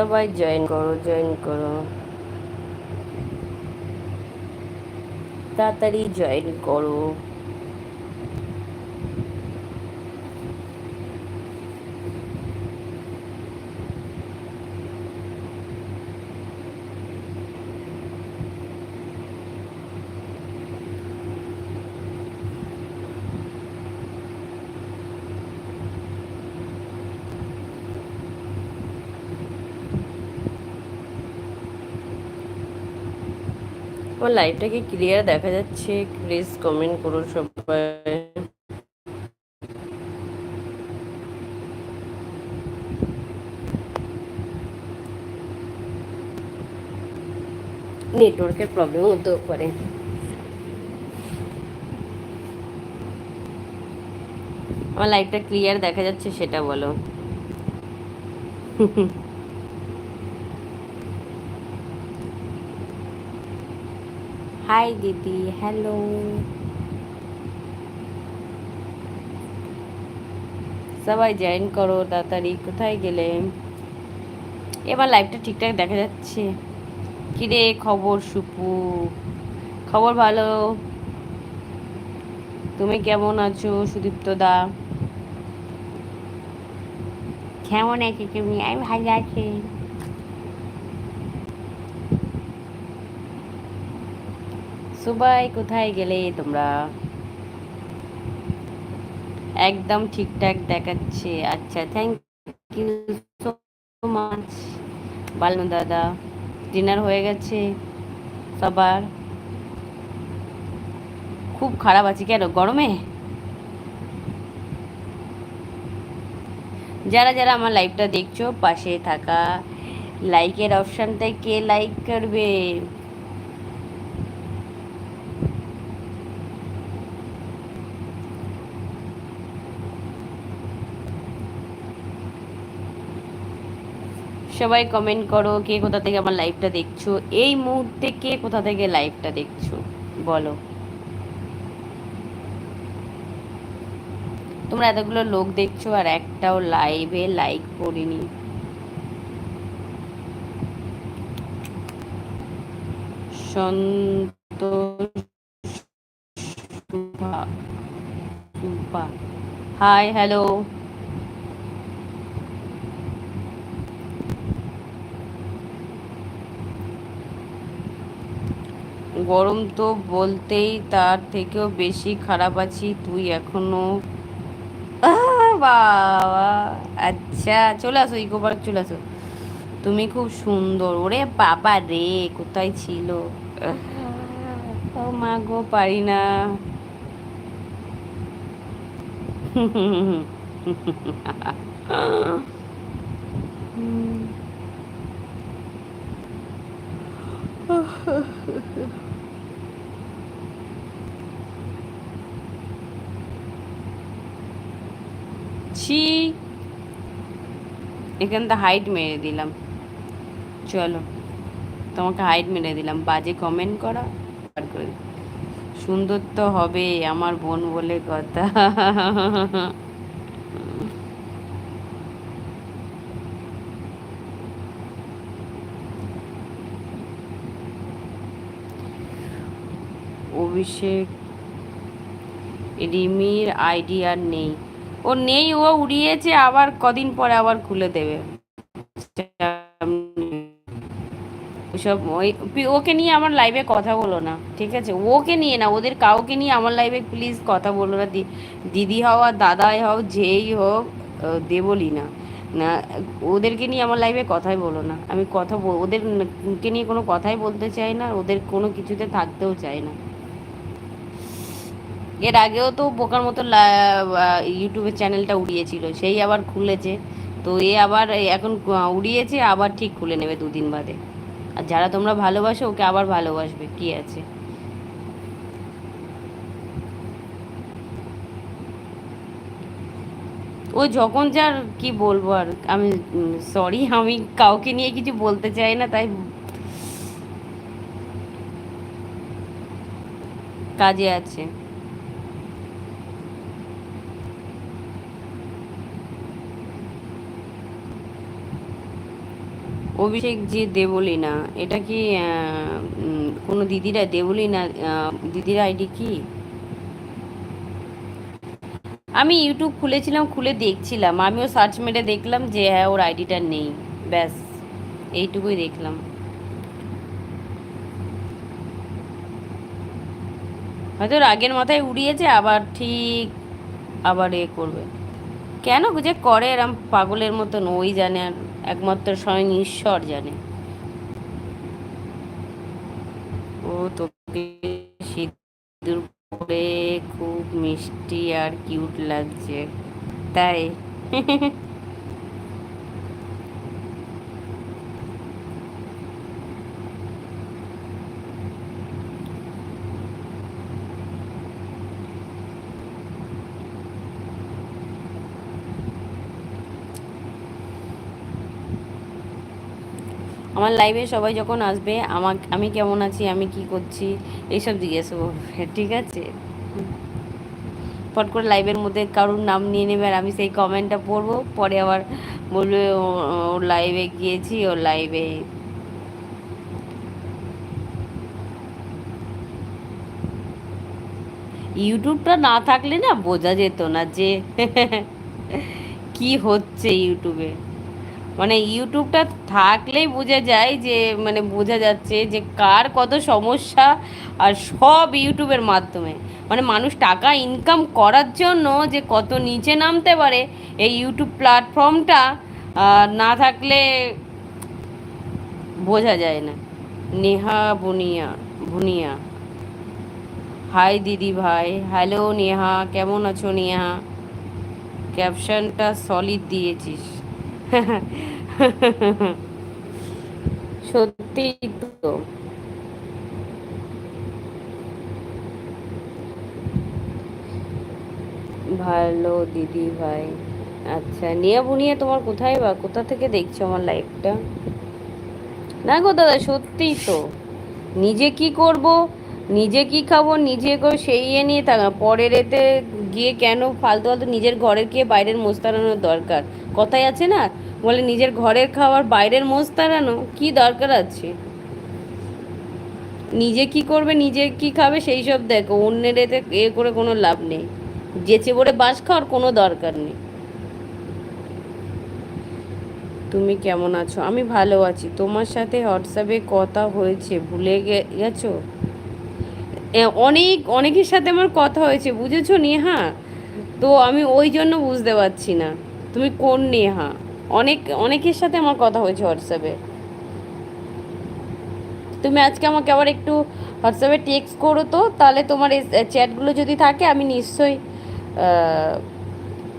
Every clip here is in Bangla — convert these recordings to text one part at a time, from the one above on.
সবাই জয়েন করো জয়েন করো। তাড়াতাড়ি জয়েন করো। আমার লাইভটা কি ক্লিয়ার দেখা যাচ্ছে প্লিজ কমেন্ট করুন সবাই। নেটওয়ার্কের প্রবলেম হতেও পারে। আমার লাইভটা ক্লিয়ার দেখা যাচ্ছে, সেটা বলো। হাই দিদি হ্যালো সবাই জয়েন করো, তাড়াতাড়ি। কোথায় গেলে? এবার লাইভটা ঠিকঠাক দেখা যাচ্ছে। কিরে, খবর সুপু? খবর ভালো? তুমি কেমন আছো, সুদীপ্ত দা? কেমন আছো তুমি? আমি ভালো আছি। সবাই কোথায় গেলে তোমরা? একদম ঠিকঠাক দেখাচ্ছে। আচ্ছা থ্যাংক ইউ সো মাচ বালনু দাদা। ডিনার হয়ে গেছে সবার। খুব খারাপ আছি। কেন, গরমে? যারা যারা আমার লাইভটা দেখছ, পাশে থাকা লাইকের অপশানটায় কে লাইক করবে। সবাই কমেন্ট করো, কে কোথা থেকে আমার লাইভটা দেখছ? এই মুহূর্তে কে কোথা থেকে লাইভটা দেখছ? বলো। তোমরা এতগুলো লোক দেখছ আর একটাও লাইভে লাইক করিনি। হাই হ্যালো গরম তো বলতেই তার থেকেও বেশি খারাপ আছি, তুই এখনও বাবা। আচ্ছা চলে আসো, ইকো পার্ক চলে আসো। তুমি খুব সুন্দর। ওরে বাবা রে, কোথায় ছিল? মা গো, পারি না। ছি। এখানটা হাইট মেরে দিলাম। চলো, তোমাকে হাইট মেরে দিলাম। বাজে কমেন্ট করা সুন্দর তো হবে আমার বোন বলে কথা। অভিষেক, রিমির আইডি আর নেই। ও নেই, ও উড়িয়েছে, আবার কদিন পরে আবার খুলে দেবে। ওসব ওই ওকে নিয়ে আমার লাইভে কথা বলো না, ঠিক আছে? ওকে নিয়ে না, ওদের কাউকে নিয়ে আমার লাইভে প্লিজ কথা বলো না। দিদি হও আর দাদাই হও, যেই হোক দেবলি না। না, ওদেরকে নিয়ে আমার লাইভে কথাই বলো না। আমি কথা ওদেরকে নিয়ে কোনো কথাই বলতে চাই না, ওদের কোনো কিছুতে থাকতেও চাই না। এর আগেও তো বোকার মতো ইউটিউবের চ্যানেলটা উড়িয়েছিল, সেই আবার খুলেছে। তো এ আবার এখন উড়িয়েছে, আবার ঠিক খুলে নেবে দুদিন বাদে। আর যারা তোমরা ভালোবাসো, ওকে আবার ভালোবাসবে, কি আছে? ও যখন যার, কি বলব আর, আমি সরি আমি কাউকে নিয়ে কিছু বলতে চাই না, তাই কাজে আছে। অভিষেক যে দেবলীনা এটা কি কোনো দিদিরা দেবলীনা দিদির আইডি কি? আমি ইউটিউব খুলেছিলাম, খুলে দেখছিলাম। আমিও সার্চ মেরে দেখলাম যে হ্যাঁ ওর আইডিটা নেই। ব্যাস, এইটুকুই দেখলাম। হয়তো রাগের মাথায় উড়িয়েছে, আবার ঠিক আবার এ করবে। কেন? যে করে এরম পাগলের মতন, ওই জানে আর একমাত্র স্বয়ং ঈশ্বর জানে। ও তোকে সিঁদুর পরে খুব মিষ্টি আর কিউট লাগছে। তাই? আমার লাইভে সবাই যখন আসবে আমার আমি কেমন আছি, আমি কি করছি, এইসব জিজ্ঞেস করবে, ঠিক আছে? ফট করে লাইভের মধ্যে কারোর নাম নিয়ে নেবে আর আমি সেই কমেন্টটা পড়ব, পরে আবার বলবে ওর লাইভে গিয়েছি, ওর লাইভে ইউটিউবটা না থাকলে না বোঝা যেত না যে কি হচ্ছে ইউটিউবে মানে ইউটিউবটা থাকলেই বোঝা যায় যে মানে বোঝা যাচ্ছে যে কার কত সমস্যা আর সব ইউটিউবের মাধ্যমে। মানে মানুষ টাকা ইনকাম করার জন্য যে কত নিচে নামতে পারে, এই ইউটিউব প্ল্যাটফর্মটা না থাকলে বোঝা যায় না। নেহা বুনিয়া ভুনিয়া হাই দিদি ভাই, হ্যালো নেহা, কেমন আছো নেহা? ক্যাপশনটা সলিড দিয়েছিস। সত্যি তো। ভালো দিদি ভাই। আচ্ছা নিয়া বুনিয়া, তোমার কোথায় বা? কোথা থেকে দেখছ আমার লাইফটা না গো দাদা সত্যিই তো। নিজে কি করব? নিজে কি খাব? নিজে করে সেই নিয়ে থাকা। পরের এতে গিয়ে কেন ফালতু ফালতু নিজের ঘরের গিয়ে বাইরের মোস্তারানোর দরকার? কথাই আছে না? বলে, নিজের ঘরের খাওয়ার বাইরের মোস্তারানো কি দরকার আছে? নিজে কি করবে, নিজে কি খাবে, সেই সব দেখো। অন্যের এতে এ করে কোনো লাভ নেই। যেচে পড়ে বাস খাওয়ার কোনো দরকার নেই। তুমি কেমন আছো? আমি ভালো আছি। তোমার সাথে হোয়াটসঅ্যাপে কথা হয়েছে। ভুলে গেছো? অনেক, অনেকের সাথে আমার কথা হয়েছে, বুঝেছ নেহা? তো আমি ওই জন্য বুঝতে পারছি না। তুমি কোন নেহা? অনেক, অনেকের সাথে আমার কথা হয়েছে হোয়াটসঅ্যাপে। তুমি আজকে আমাকে আবার একটু হোয়াটসঅ্যাপে টেক্সট করো তো, তাহলে তোমার এই চ্যাটগুলো যদি থাকে, আমি নিশ্চয়ই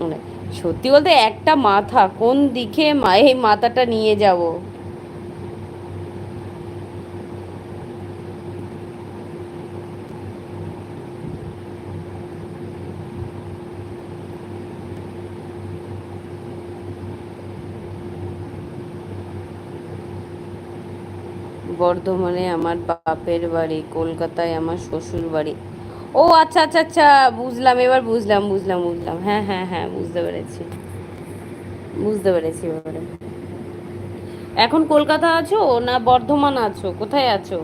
মানে সত্যি বলতে একটা মাথা, কোন দিকে এই মাথাটা নিয়ে যাব? বর্ধমানে আমার বাপের বাড়ি, কলকাতায় আমার শ্বশুর বাড়ি। ও আচ্ছা আচ্ছা আচ্ছা বুঝলাম, এবার বুঝলাম বুঝলাম বুঝলাম। হ্যাঁ হ্যাঁ হ্যাঁ বুঝতে পেরেছি। বুঝতে পেরেছি এবারে। এখন কলকাতা আছো না বর্ধমান আছো? কোথায় আছো?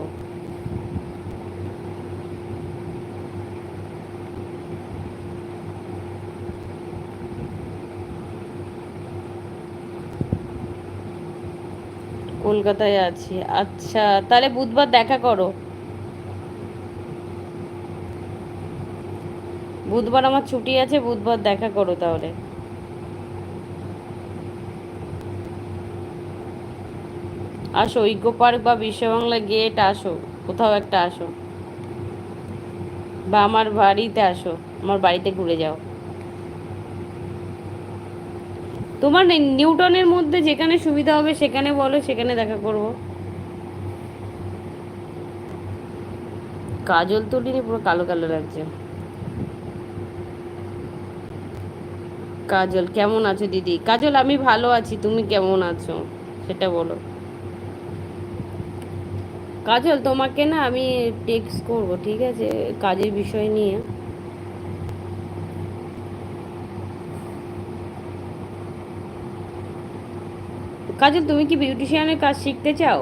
কলকাতায় আছি। আচ্ছা তাহলে বুধবার দেখা করো। বুধবার আমার ছুটি আছে, বুধবার দেখা করো তাহলে। আসো, ইকো পার্ক বা বিশ্ববাংলা গেট আসো, কোথাও একটা আসো। বা আমার বাড়িতে আসো, আমার বাড়িতে ঘুরে যাও। তোমার নিউটনের মধ্যে যেখানে সুবিধা হবে সেখানে বলো, সেখানে দেখা করব। কাজল তুলিনি পুরো কালো কালো লাগছে। কাজল, কেমন আছো দিদি? কাজল, আমি ভালো আছি, তুমি কেমন আছো? সেটা বলো। কাজল, তোমাকে না আমি টেক্সট করব, ঠিক আছে? কাজের বিষয় নিয়ে। কাজল তুমি কি বিউটিশিয়ানের কাজ শিখতে চাও?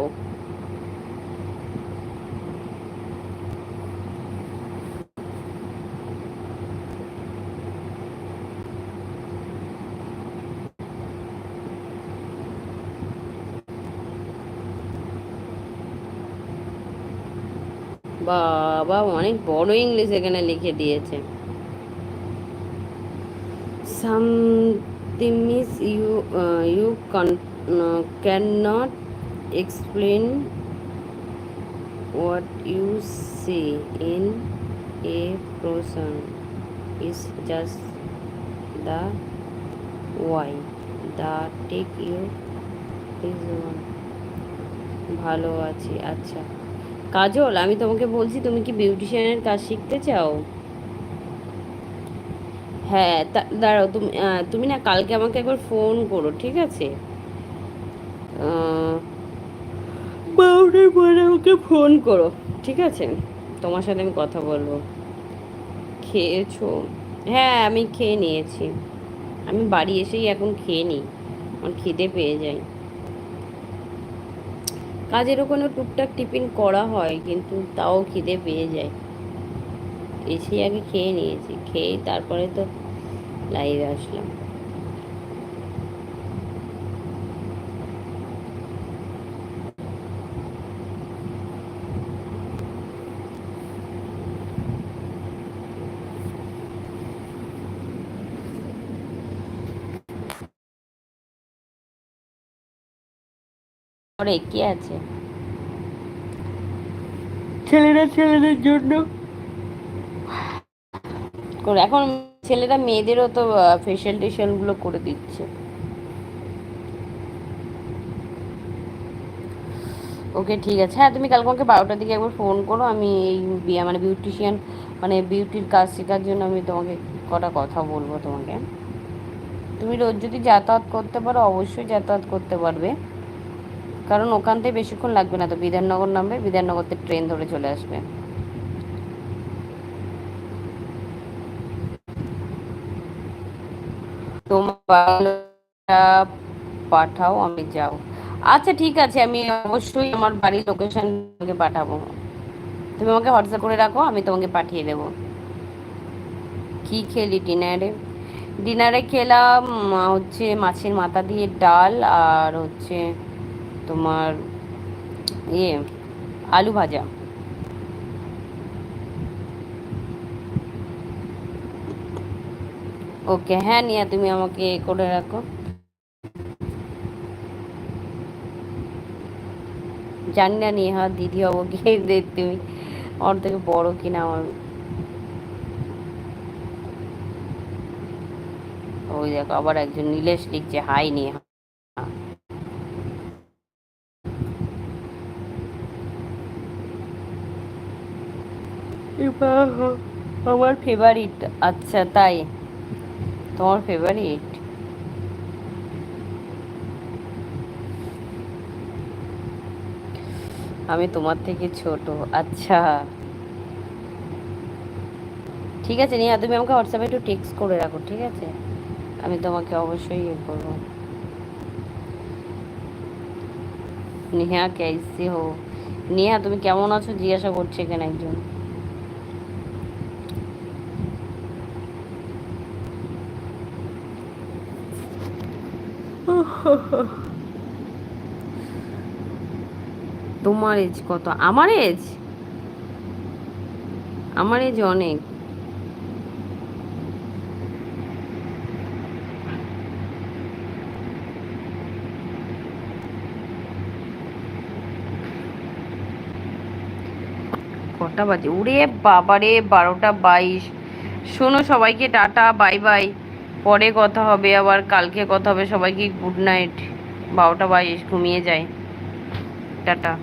বাবা অনেক বড় ইংলিশ এখানে লিখে দিয়েছে। something is you uh, you uh, cannot explain what you see in a person. Is just the why. The take you is one ভালো আছি আচ্ছা। কাজল আমি তোমাকে বলছি তুমি কি বিউটিশিয়ানের কাজ শিখতে চাও? হ্যাঁ দাঁড়াও তুমি তুমি না কালকে আমাকে একবার ফোন করো ঠিক আছে? বারোটার পরে আমাকে ফোন করো, ঠিক আছে? তোমার সাথে আমি কথা বলব। খেয়েছো? হ্যাঁ আমি খেয়ে নিয়েছি। আমি বাড়ি এসেই এখন খেয়ে নিই, আমার খিদে পেয়ে যাই কাজের ওখানে টুকটাক টিফিন করা হয়, কিন্তু তাও খিদে পেয়ে যায়। এসেই আগে খেয়ে নিয়েছি খেয়ে তারপরে তো লাইভে আসলাম। পরে কি আছে? ছেলেরা ছেলেদের জন্য। এখন ছেলেরা মেয়েদেরও তো ফেশিয়াল টেশিয়ালগুলো করে দিচ্ছে। ওকে ঠিক আছে। হ্যাঁ তুমি কালকে আমাকে বারোটার দিকে একবার ফোন করো। আমি এই বিয়া মানে বিউটিশিয়ান মানে বিউটির কাজ শেখার জন্য আমি তোমাকে কটা কথা বলব তোমাকে। তুমি রোজ যদি যাতায়াত করতে পারো অবশ্যই যাতায়াত করতে পারবে। কারণ ওখান থেকে বেশিক্ষণ লাগবে না তো। বিধাননগর নামবে বিধাননগরতে ট্রেন ধরে চলে আসবে। তোমার পাঠাও, আমি যাও। আচ্ছা ঠিক আছে, আমি অবশ্যই আমার বাড়ির লোকেশন তোমাকে পাঠাবো। তুমি আমাকে হোয়াটসঅ্যাপ করে রাখো, আমি তোমাকে পাঠিয়ে দেবো। কি খেলি ডিনারে? ডিনারে খেলাম হচ্ছে মাছের মাথা দিয়ে ডাল আর হচ্ছে তোমার ইয়ে আলু ভাজা। ওকে হ্যাঁ নিয়া, তুমি আমাকে করে রাখো। জানি না, নেহা, দিদি হব দে তুমি ওর থেকে বড় কিনা আমার। ওই দেখো, আবার একজন নীলেশ লিখছে, হাই, নেহা। আমার ফেভারিট আচ্ছা তাই? তোমার ফেভারিট আমি তোমার থেকে ছোট আচ্ছা। ঠিক আছে, নিয়া, তুমি আমাকে হোয়াটসঅ্যাপে একটু টেক্সট করে রাখো, ঠিক আছে? আমি তোমাকে অবশ্যই ইয়ে করব। নেহা, কেসে হো। নেহা, তুমি কেমন আছো? জিজ্ঞাসা করছে এখানে একজন। তোমার এজ কত? আমার এজ আমার এজ অনেক। কটা বাজে? উড়ে বাবারে, বারোটা বাইশ। শোনো সবাইকে, টাটা, বাই বাই। পরে কথা হবে, আবার কালকে কথা হবে, সবাইকে গুড নাইট বারোটা বাইশ, ঘুমিয়ে যায় টাটা।